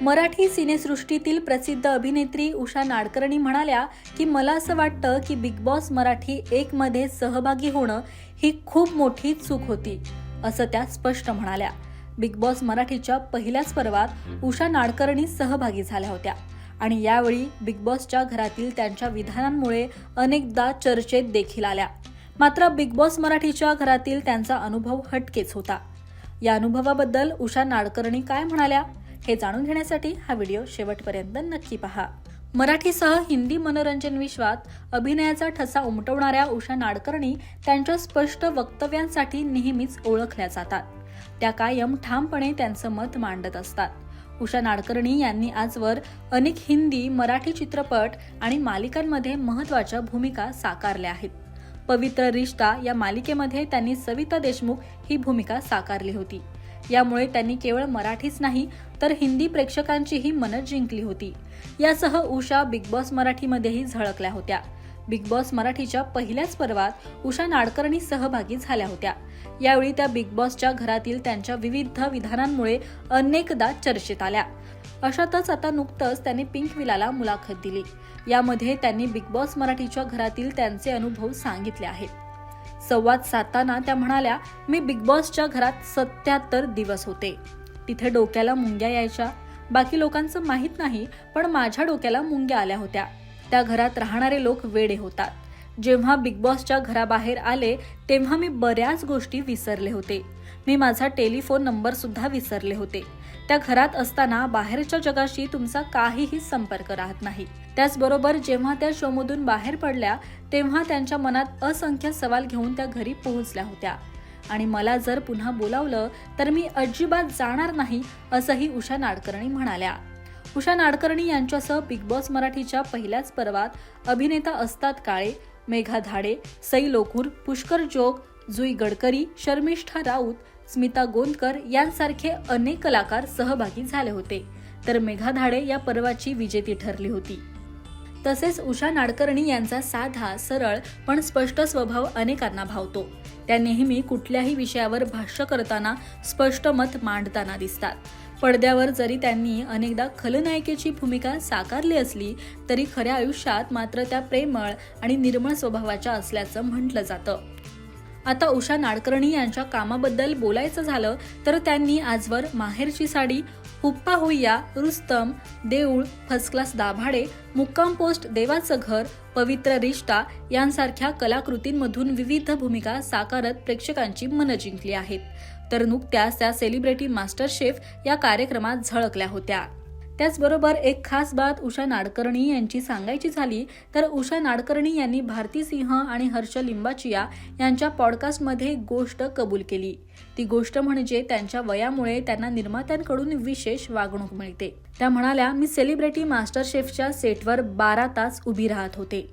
मराठी सिनेसृष्टीतील प्रसिद्ध अभिनेत्री उषा नाडकर्णी म्हणाल्या की मला असं वाटतं की बिग बॉस मराठी एकमध्ये सहभागी होणं ही खूप मोठी चूक होती असं त्या स्पष्ट म्हणाल्या. बिग बॉस मराठीच्या पहिल्याच पर्वात उषा नाडकर्णी सहभागी झाल्या होत्या आणि यावेळी बिग बॉसच्या घरातील त्यांच्या विधानांमुळे अनेकदा चर्चेत देखील आल्या. मात्र बिग बॉस मराठीच्या घरातील त्यांचा अनुभव हटकेच होता. या अनुभवाबद्दल उषा नाडकर्णी काय म्हणाल्या? हे जाणून घेण्यासाठी हा व्हिडिओ शेवटपर्यंत नक्की पहा. मराठीसह हिंदी मनोरंजन विश्वात अभिनयाचा ठसा उमटवणाऱ्या उषा नाडकर्णी त्यांच्या स्पष्ट वक्तव्यांसाठी नेहमीच ओळखल्या जातात. त्या कायम ठामपणे त्यांचं मत मांडत असतात. उषा नाडकर्णी यांनी आजवर अनेक हिंदी मराठी चित्रपट आणि मालिकांमध्ये महत्त्वाच्या भूमिका साकारल्या आहेत. पवित्र रिश्ता या मालिकेमध्ये त्यांनी सविता देशमुख ही भूमिका साकारली होती. यामुळे त्यांनी केवळ मराठीच नाही तर हिंदी प्रेक्षकांचीही मनं जिंकली होती. यासह उषा बिग बॉस मराठीमध्येही झळकल्या होत्या. बिग बॉस मराठीच्या पहिल्याच पर्वात उषा नाडकर्णी सहभागी झाल्या होत्या. यावेळी त्या बिग बॉसच्या घरातील त्यांच्या विविध विधानांमुळे अनेकदा चर्चेत आल्या. अशातच आता नुकतंच त्यांनी पिंक विलाला मुलाखत दिली. यामध्ये त्यांनी बिग बॉस मराठीच्या घरातील त्यांचे अनुभव सांगितले आहेत. संवाद साधताना त्या म्हणाल्या मी बिग बॉसच्या घरात सत्याहत्तर दिवस होते. तिथे डोक्याला मुंग्या यायच्या. बाकी लोकांचं माहीत नाही पण माझ्या डोक्याला मुंग्या आल्या होत्या. त्या घरात राहणारे लोक वेडे होतात. जेव्हा बिग बॉसच्या घराबाहेर आले तेव्हा मी बऱ्याच गोष्टी विसरले होते. मी माझा टेलिफोन नंबर सुद्धा विसरले होते. त्या घरात असताना बाहेरच्या जगाशी तुमचा काहीही संपर्क राहत नाही. त्याचबरोबर जेव्हा त्या शोमधून बाहेर पडल्या तेव्हा त्यांच्या मनात असंख्य सवाल घेऊन त्या घरी पोहोचल्या होत्या. आणि मला जर पुन्हा बोलावलं तर मी अजिबात जाणार नाही असंही उषा नाडकर्णी म्हणाल्या. उषा नाडकर्णी यांच्यासह बिग बॉस मराठीच्या पहिल्याच पर्वात अभिनेता असतात काळे मेघा धाडे सई लोकूर पुष्कर जोग जुई गडकरी शर्मिष्ठा राऊत स्मिता गोंदकर यांसारखे अनेक कलाकार सहभागी झाले होते. तर मेघा धाडे या पर्वाची विजेती ठरली होती. तसेच उषा नाडकर्णी यांचा साधा सरळ पण स्पष्ट स्वभाव अनेकांना भावतो. त्या नेहमी कुठल्याही विषयावर भाष्य करताना स्पष्ट मत मांडताना दिसतात. पडद्यावर जरी त्यांनी अनेकदा खलनायिकेची भूमिका साकारली असली तरी खऱ्या आयुष्यात मात्र त्या प्रेमळ आणि निर्मळ स्वभावाच्या असल्याचं म्हटलं जातं. आता उषा नाडकर्णी यांच्या कामाबद्दल बोलायचं झालं तर त्यांनी आजवर माहेरची साडी हुप्पा हुय्या रुस्तम देऊळ फर्स्ट क्लास दाभाडे मुक्काम पोस्ट देवाचं घर पवित्र रिश्ता यांसारख्या कलाकृतींमधून विविध भूमिका साकारत प्रेक्षकांची मनं जिंकली आहेत. तर नुकत्याच त्या सेलिब्रिटी मास्टर शेफ या कार्यक्रमात झळकल्या होत्या. त्याचबरोबर एक खास बात उषा नाडकर्णी यांची सांगायची झाली तर उषा नाडकर्णी यांनी भारती सिंह आणि हर्ष लिंबाचिया यांच्या पॉडकास्टमध्ये एक गोष्ट कबूल केली. ती गोष्ट म्हणजे त्यांच्या वयामुळे त्यांना निर्मात्यांकडून विशेष वागणूक मिळते. त्या म्हणाल्या मी सेलिब्रिटी मास्टर शेफच्या सेटवर बारा तास उभी राहत होते.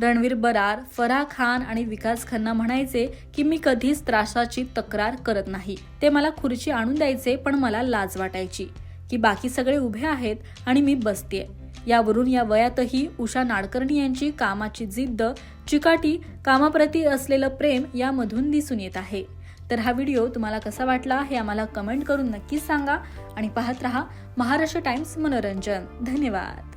रणवीर बरार फराह खान आणि विकास खन्ना म्हणायचे की मी कधीच त्रासाची तक्रार करत नाही. ते मला खुर्ची आणून द्यायचे पण मला लाज वाटायची. की बाकी सगळे उभे आहेत आणि मी बसतेय. यावरून या वयातही उषा नाडकर्णी यांची कामाची जिद्द चिकाटी कामाप्रती असलेलं प्रेम यामधून दिसून येत आहे. तर हा व्हिडिओ तुम्हाला कसा वाटला हे आम्हाला कमेंट करून नक्कीच सांगा आणि पाहत रहा महाराष्ट्र टाइम्स मनोरंजन. धन्यवाद.